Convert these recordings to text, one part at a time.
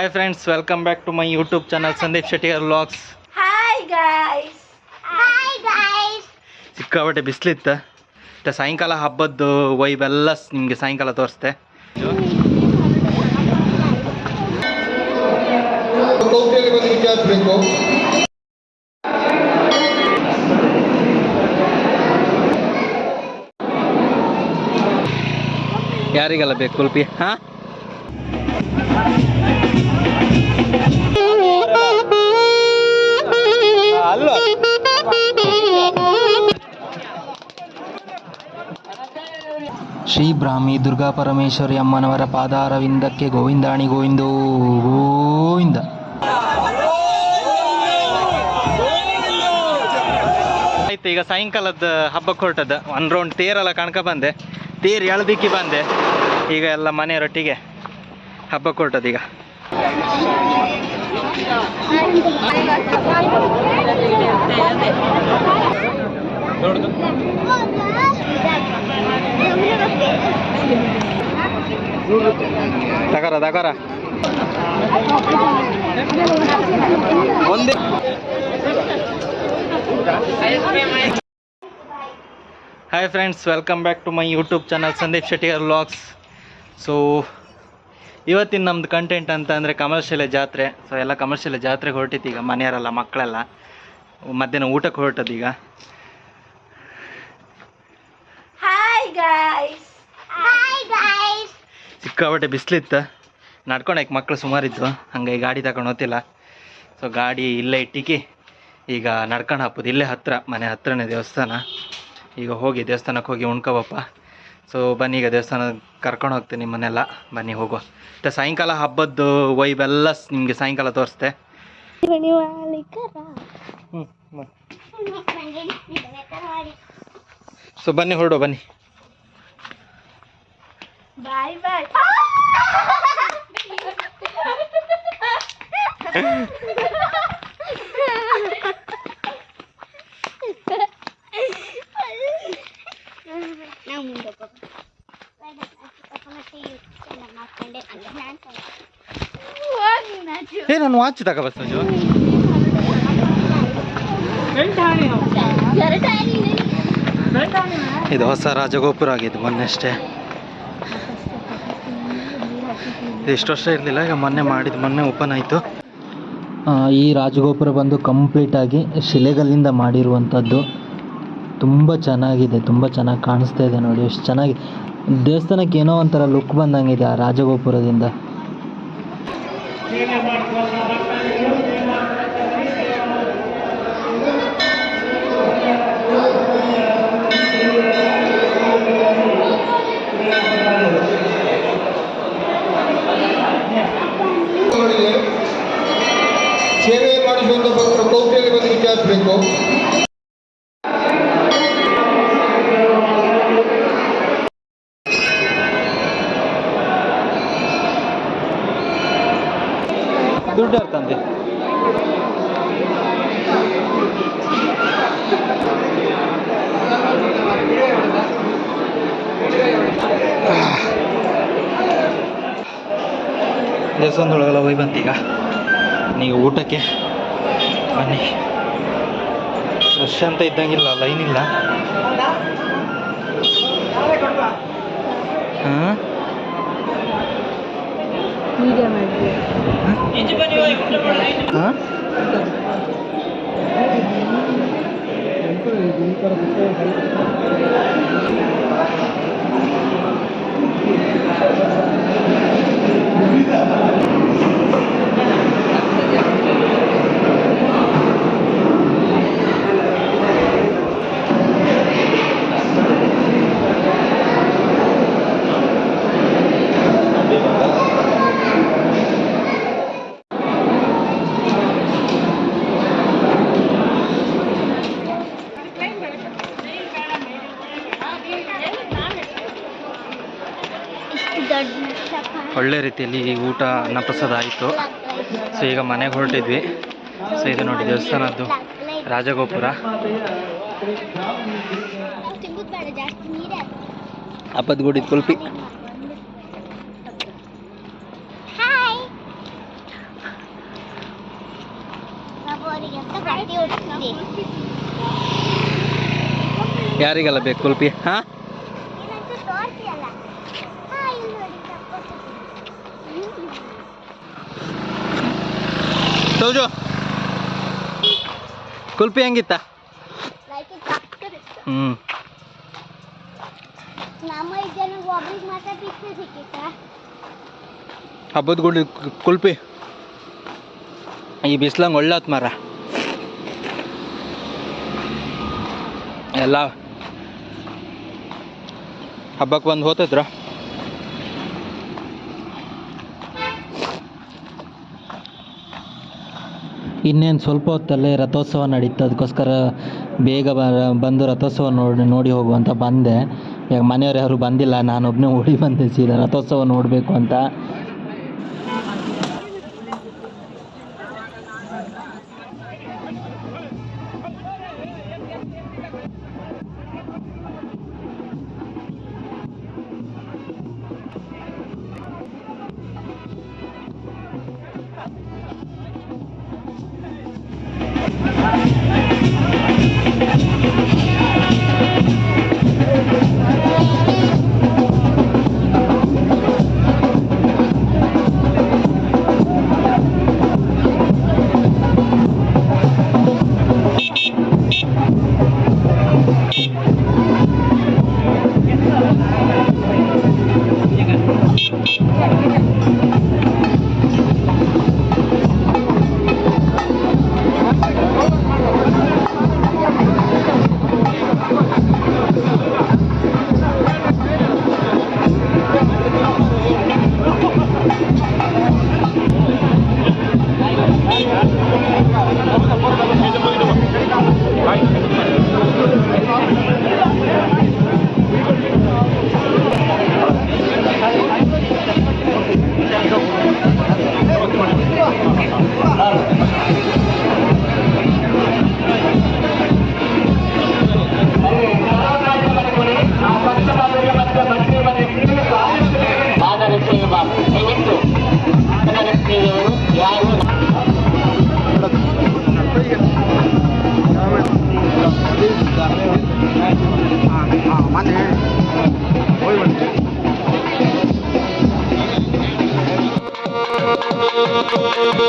Hi friends welcome back to my YouTube channel Sandeep Shettiyar vlogs Hi guys. Hi guys. ಸಿಕ್ಕಾಪಟ್ಟೆ ಬಿಸಿಲಿತ್ತು. ಮತ್ತು ಸಾಯಂಕಾಲ ಹಬ್ಬದ್ದು vibe ಎಲ್ಲ ನಿಮಗೆ ಸಾಯಂಕಾಲ ತೋರಿಸ್ತೆ ಯಾರಿಗೆಲ್ಲ ಬೇಕು ಕುಲ್ಪಿ? ಹಾಂ? ಶ್ರೀ ಬ್ರಾಹ್ಮಿ ದುರ್ಗಾ ಪರಮೇಶ್ವರಿ ಅಮ್ಮನವರ ಪಾದಾರವಿಂದಕ್ಕೆ ಗೋವಿಂದಾಣಿ ಗೋವಿಂದೋ ಗೋವಿಂದ. ಆಯ್ತು, ಈಗ ಸಾಯಂಕಾಲದ ಹಬ್ಬಕ್ಕೆ ಹೊರಟದ ಒನ್ ರೌಂಡ್ ತೇರೆಲ್ಲ ಕಣ್ಕ ಬಂದೆ. ತೇರು ಎಳ್ದಿಕ್ಕಿ ಬಂದೆ. ಈಗ ಎಲ್ಲ ಮನೆಯವರೊಟ್ಟಿಗೆ ಹಬ್ಬಕ್ಕೆ ಹೊರಟದ ಈಗ. ತಗರ ತಗರ ಒಂದೇ hi friends welcome back to my YouTube channel Sandeep Shettiyar vlogs so ಇವತ್ತಿನ ನಮ್ದು ಕಂಟೆಂಟ್ ಅಂತ ಅಂದರೆ ಕಮರ್ಷಿಯಲ್ ಜಾತ್ರೆ. ಸೊ ಎಲ್ಲ ಕಮರ್ಷಿಯಲ್ ಜಾತ್ರೆಗೆ ಹೊರಟಿತ್ತು ಈಗ ಮನೆಯವರೆಲ್ಲ, ಮಕ್ಕಳೆಲ್ಲ. ಮಧ್ಯಾಹ್ನ ಊಟಕ್ಕೆ ಹೊರಟದ್ದು ಹಾಯ್ ಗಾಯ್ಸ್ Hi ಮಕ್ಳು ಸಿಕ್ಕಾಪಟ್ಟೆ ಬಿಸಿಲಿತ್ತು. ನಡ್ಕೊಳಕ್ಕೆ ಮಕ್ಕಳು ಸುಮಾರಿದ್ದು ಹಂಗಾಗಿ ಗಾಡಿ ತಗೊಂಡು ಹೋಗ್ತಿಲ್ಲ ಸೊ ಗಾಡಿ ಇಲ್ಲೇ ಇಟ್ಟಿಕ್ಕಿ ಈಗ ನಡ್ಕೊಂಡು ಹಾಕೋದು ಇಲ್ಲೇ ಹತ್ತಿರ ಮನೆ ಹತ್ರನೇ ದೇವಸ್ಥಾನ. ಈಗ ಹೋಗಿ ದೇವಸ್ಥಾನಕ್ಕೆ ಹೋಗಿ ಉಣ್ಕೋಬಪ್ಪ ಸೊ ಬನ್ನಿ ಈಗ ದೇವಸ್ಥಾನ ಕರ್ಕೊಂಡು ಹೋಗ್ತೀನಿ ನಿಮ್ಮನ್ನೆಲ್ಲ. ಬನ್ನಿ ಹೋಗುವ ಮತ್ತು ಸಾಯಂಕಾಲ ಹಬ್ಬದ್ದು ವೈಬೆಲ್ಲ ಎಲ್ಲ ನಿಮಗೆ ಸಾಯಂಕಾಲ ತೋರಿಸ್ತೆ. ಹ್ಞೂ ಸೊ ಬನ್ನಿ ಹೊರಡು ಬನ್ನಿ. Bye bye. ನಾವು ಮುಂದೆ ಏ ನಾನು ವಾಚ್ ತಗೋಬಸ್ ಮಂಜು ಇದು ಹೊಸ ರಾಜಗೋಪುರ ಆಗಿದ್ದು ಮೊನ್ನೆ ಇಷ್ಟು ವರ್ಷ ಇರಲಿಲ್ಲ ಈಗ ಮೊನ್ನೆ ಮಾಡಿದ್ದು ಮೊನ್ನೆ ಓಪನ್ ಆಯಿತು. ಈ ರಾಜಗೋಪುರ ಬಂದು ಕಂಪ್ಲೀಟಾಗಿ ಶಿಲೆಗಳಿಂದ ಮಾಡಿರುವಂಥದ್ದು ತುಂಬ ಚೆನ್ನಾಗಿದೆ ತುಂಬ ಚೆನ್ನಾಗಿ ಕಾಣಿಸ್ತಾ ಇದೆ ನೋಡಿ ಎಷ್ಟು ಚೆನ್ನಾಗಿ. ದೇವಸ್ಥಾನಕ್ಕೆ ಏನೋ ಒಂಥರ ಲುಕ್ ಬಂದಂಗಿದೆ ಆ ರಾಜಗೋಪುರದಿಂದ. ಅವರಿಗೆ ಸೇವೆ ಮಾಡಿಸುವಂತ ಭಕ್ತರ ಕೌಶಲ್ಯ ಬಗ್ಗೆ ವಿಚಾರಿಸಬೇಕು ದೇವಸ್ಥಾನದೊಳಗೆಲ್ಲ ಹೋಗಿ ಬಂತೀಗ ನೀವು ಊಟಕ್ಕೆ ಬನ್ನಿ. ರಶ್ ಅಂತ ಇದ್ದಂಗಿಲ್ಲ ಲೈನ್ ಇಲ್ಲ. ಹಾಂ? ಒಳ್ಳೆ ರೀತಿಯಲ್ಲಿ ಊಟ ಅನ್ನಪ್ರಸಾದ ಆಯಿತು. ಸೊ ಈಗ ಮನೆಗೆ ಹೊರಟಿದ್ವಿ. ಸೊ ಇದು ನೋಡಿ ದೇವಸ್ಥಾನದ್ದು ರಾಜಗೋಪುರ. ಅಪ್ಪದ ಗುಡಿ ಕುಲ್ಪಿ. ಯಾರಿಗೆಲ್ಲ ಬೇಕು ಕುಲ್ಪಿ? ಹಾಂ? ಸೌಜು ಕುಲ್ಪಿ ಹೆಂಗಿತ್ತ ಲೈಕ್ ತಪ್ಪು ಹ್ಞೂ ನಮ್ಮ ಐದು ಜನ ಒಬ್ರಿಗೆ ಮಾತ್ರ ಪಿಕ್ಚರ್ ಸಿಕ್ಕಿತ್ತ ಹಬ್ಬದ ಗುಡಿ ಕುಲ್ಪಿ ಈ ಬಿಸ್ಲಂಗೆ ಒಳ್ಳತ್ ಮರ ಎಲ್ಲ ಹಬ್ಬಕ್ಕೆ ಬಂದು ಹೋತದ್ರ ಇನ್ನೇನು ಸ್ವಲ್ಪ ಹೊತ್ತಲ್ಲೇ ರಥೋತ್ಸವ ನಡೀತು. ಅದಕ್ಕೋಸ್ಕರ ಬೇಗ ಬಂದು ರಥೋತ್ಸವ ನೋಡಿ ನೋಡಿ ಹೋಗುವಂತ ಬಂದೆ. ಈಗ ಮನೆಯವ್ರು ಯಾರು ಬಂದಿಲ್ಲ. ನಾನೊಬ್ಬನೇ ಓಡಿ ಬಂದೆ ಸೀದಾ ರಥೋತ್ಸವ ನೋಡಬೇಕು ಅಂತ. ಅಲ್ಲ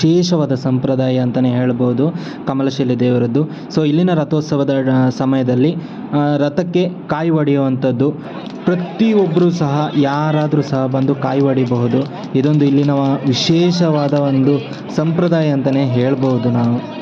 ವಿಶೇಷವಾದ ಸಂಪ್ರದಾಯ ಅಂತಲೇ ಹೇಳ್ಬೋದು ಕಮಲಶಿಲೆ ದೇವರದ್ದು. ಸೊ ಇಲ್ಲಿನ ರಥೋತ್ಸವದ ಸಮಯದಲ್ಲಿ ರಥಕ್ಕೆ ಕಾಯಿ ಒಡೆಯುವಂಥದ್ದು. ಪ್ರತಿಯೊಬ್ಬರೂ ಸಹ ಯಾರಾದರೂ ಸಹ ಬಂದು ಕಾಯಿ ಒಡಿಬಹುದು. ಇದೊಂದು ಇಲ್ಲಿನ ವಿಶೇಷವಾದ ಒಂದು ಸಂಪ್ರದಾಯ ಅಂತಲೇ ಹೇಳ್ಬೋದು ನಾವು.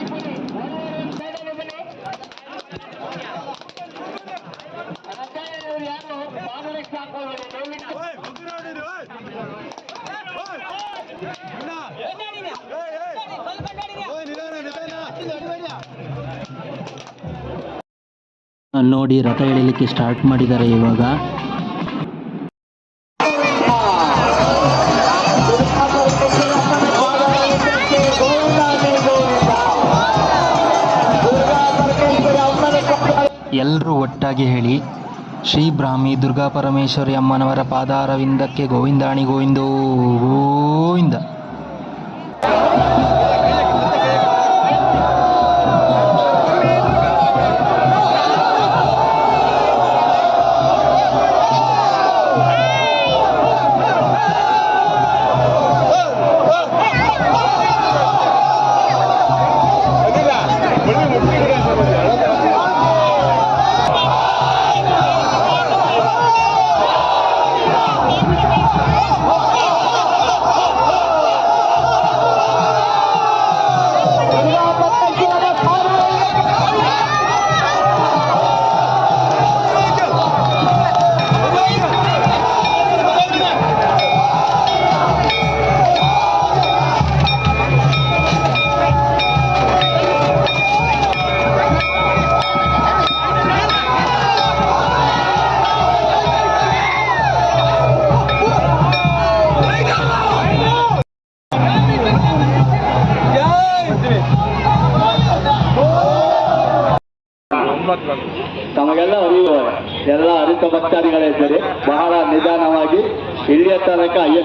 ನೋಡಿ ರಥ ಎಳಿಲಿಕ್ಕೆ ಸ್ಟಾರ್ಟ್ ಮಾಡಿದ್ದಾರೆ ಇವಾಗ. ಎಲ್ಲರೂ ಒಟ್ಟಾಗಿ ಹೇಳಿ, ಶ್ರೀ ಬ್ರಾಹ್ಮಿ ದುರ್ಗಾ ಪರಮೇಶ್ವರಿ ಅಮ್ಮನವರ ಪಾದಾರವಿಂದಕ್ಕೆ ಗೋವಿಂದಾಣಿ ಗೋವಿಂದೋ ಗೋವಿಂದ.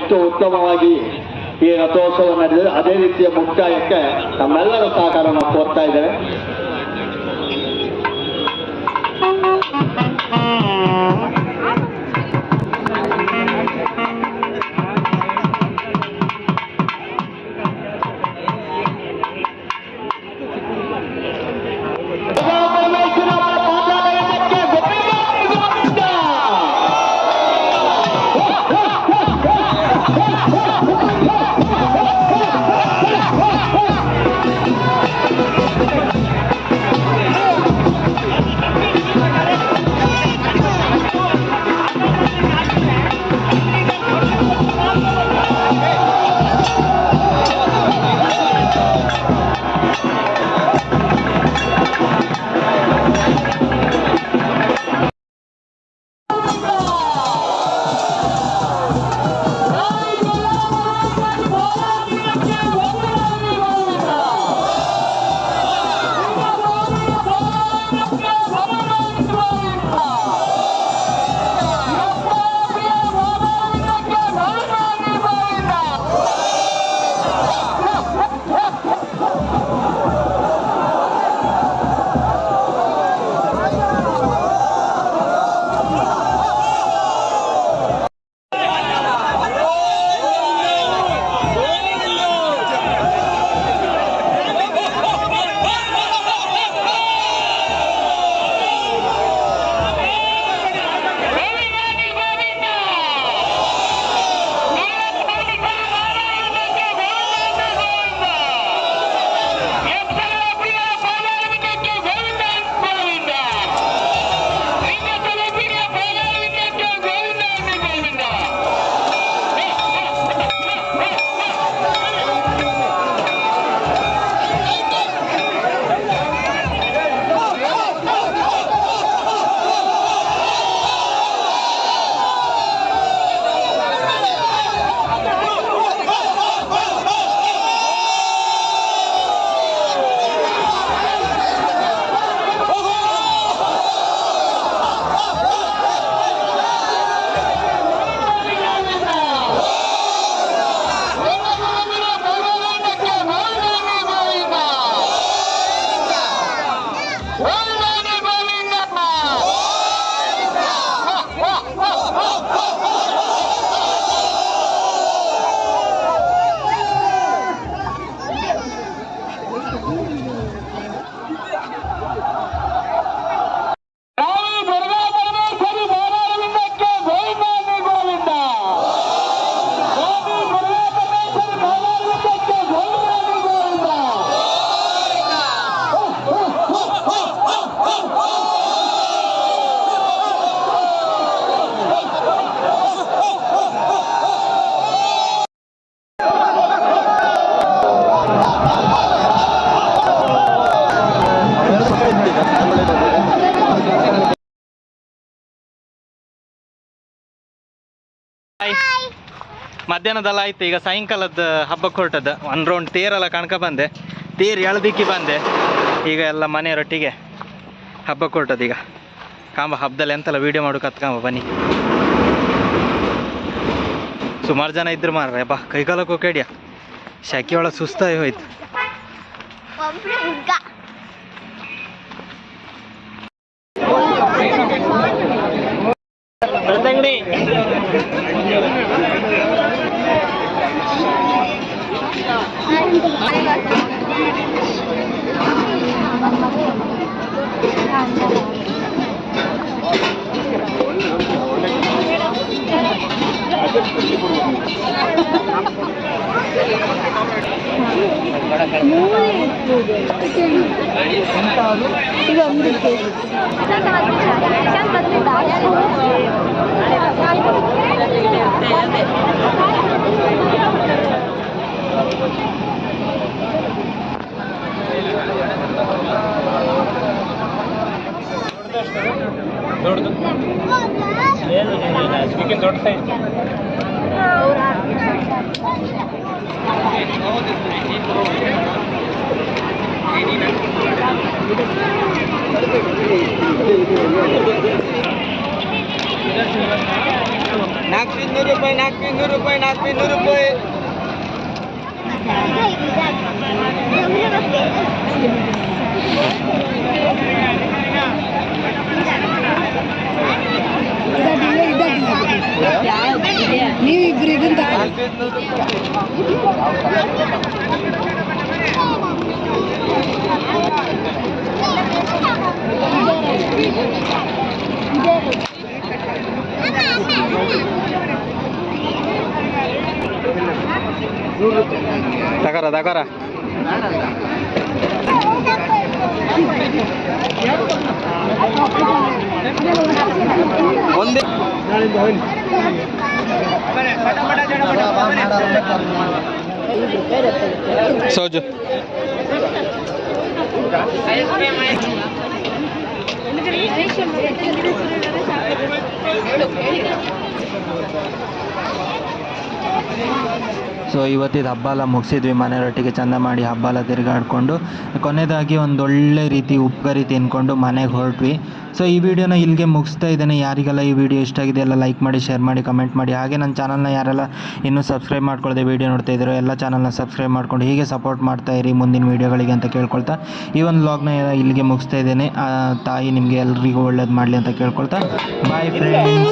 ಎಷ್ಟು ಉತ್ತಮವಾಗಿ ಈ ರಥೋತ್ಸವ ನಡೆದಿದೆ. ಅದೇ ರೀತಿಯ ಮುಕ್ತಾಯಕ್ಕೆ ತಮ್ಮೆಲ್ಲರ ಸಹಕಾರವನ್ನು ಕೋರ್ತಾ ಇದ್ದೇವೆ. ಮಧ್ಯಾಹ್ನದಲ್ಲ ಆಯ್ತು, ಈಗ ಸಾಯಂಕಾಲದ ಹಬ್ಬಕ್ಕೆ ಹೊರಟದ ಒಂದು ರೌಂಡ್ ತೇರೆಲ್ಲ ಕಣ್ಕ ಬಂದೆ. ತೇರು ಎಳ್ದಿಕ್ಕಿ ಬಂದೆ. ಈಗ ಎಲ್ಲ ಮನೆಯವರೊಟ್ಟಿಗೆ ಹಬ್ಬಕ್ಕೆ ಹೊರಟದ ಈಗ. ಕಾಂಬ ಹಬ್ಬದಲ್ಲಿ ಎಂತೆಲ್ಲ ವೀಡಿಯೋ ಮಾಡು ಕತ್ಕಾಂಬ, ಬನ್ನಿ. ಸುಮಾರು ಜನ ಇದ್ರು ಮಾರ್ರೆ, ಬಾ, ಕೈಕಾಲಕ್ಕೆ ಹೋಗ್ಯಾಡ್ಯ ಶೆಕೆ ಒಳಗೆ ಸುಸ್ತಾಗಿ ಹೋಯ್ತು. ಒಬ್ರು નાગપિંદુ રૂપિયા નાગપિંદુ રૂપિયા નાગપિંદુ રૂપિયા Thank you. ಇನ್ನೂರು ರೂಪಾಯಿ ತಗೋರ ತಗೋರ ಒಂದೇ ಸೋಜು ಸೊ ಇವತ್ತಿದ ಹಬ್ಬ ಮುಗಿಸಿದ್ವಿ ಮನೆಯವರೊಟ್ಟಿಗೆ ಚಂದ ಮಾಡಿ ಹಬ್ಬ ಎಲ್ಲ ತಿರುಗಾಡಿಕೊಂಡು ಕೊನೆಯದಾಗಿ ಒಂದು ಒಳ್ಳೆ ರೀತಿ ಉಪ್ಕರಿ ತಿನ್ಕೊಂಡು ಮನೆಗೆ ಹೊರಟ್ವಿ. ಸೊ ಈ ವಿಡಿಯೋನ ಇಲ್ಲಿಗೆ ಮುಗಿಸ್ತಾ ಇದ್ದೇನೆ. ಯಾರಿಗೆಲ್ಲ ಈ ವಿಡಿಯೋ ಇಷ್ಟ ಆಗಿದೆ, ಎಲ್ಲ ಲೈಕ್ ಮಾಡಿ, ಶೇರ್ ಮಾಡಿ, ಕಮೆಂಟ್ ಮಾಡಿ. ಹಾಗೆ ನನ್ನ ಚಾನಲ್ನ ಯಾರೆಲ್ಲ ಇನ್ನೂ ಸಬ್ಸ್ಕ್ರೈಬ್ ಮಾಡ್ಕೊಳ್ಳದೆ ವಿಡಿಯೋ ನೋಡ್ತಾ ಇದ್ದೀರೋ, ಎಲ್ಲ ಚಾನಲ್ನ ಸಬ್ಸ್ಕ್ರೈಬ್ ಮಾಡ್ಕೊಂಡು ಹೀಗೆ ಸಪೋರ್ಟ್ ಮಾಡ್ತಾ ಇರಿ ಮುಂದಿನ ವೀಡಿಯೋಗಳಿಗೆ ಅಂತ ಕೇಳ್ಕೊಳ್ತಾ. ಈ ಒಂದು ವ್ಲಾಗ್ನ ಇಲ್ಲಿಗೆ ಮುಗಿಸ್ತಾ ಇದ್ದೇನೆ. ತಾಯಿ ನಿಮಗೆ ಎಲ್ರಿಗೂ ಒಳ್ಳೇದು ಮಾಡಲಿ ಅಂತ ಕೇಳ್ಕೊಳ್ತಾ. Bye friends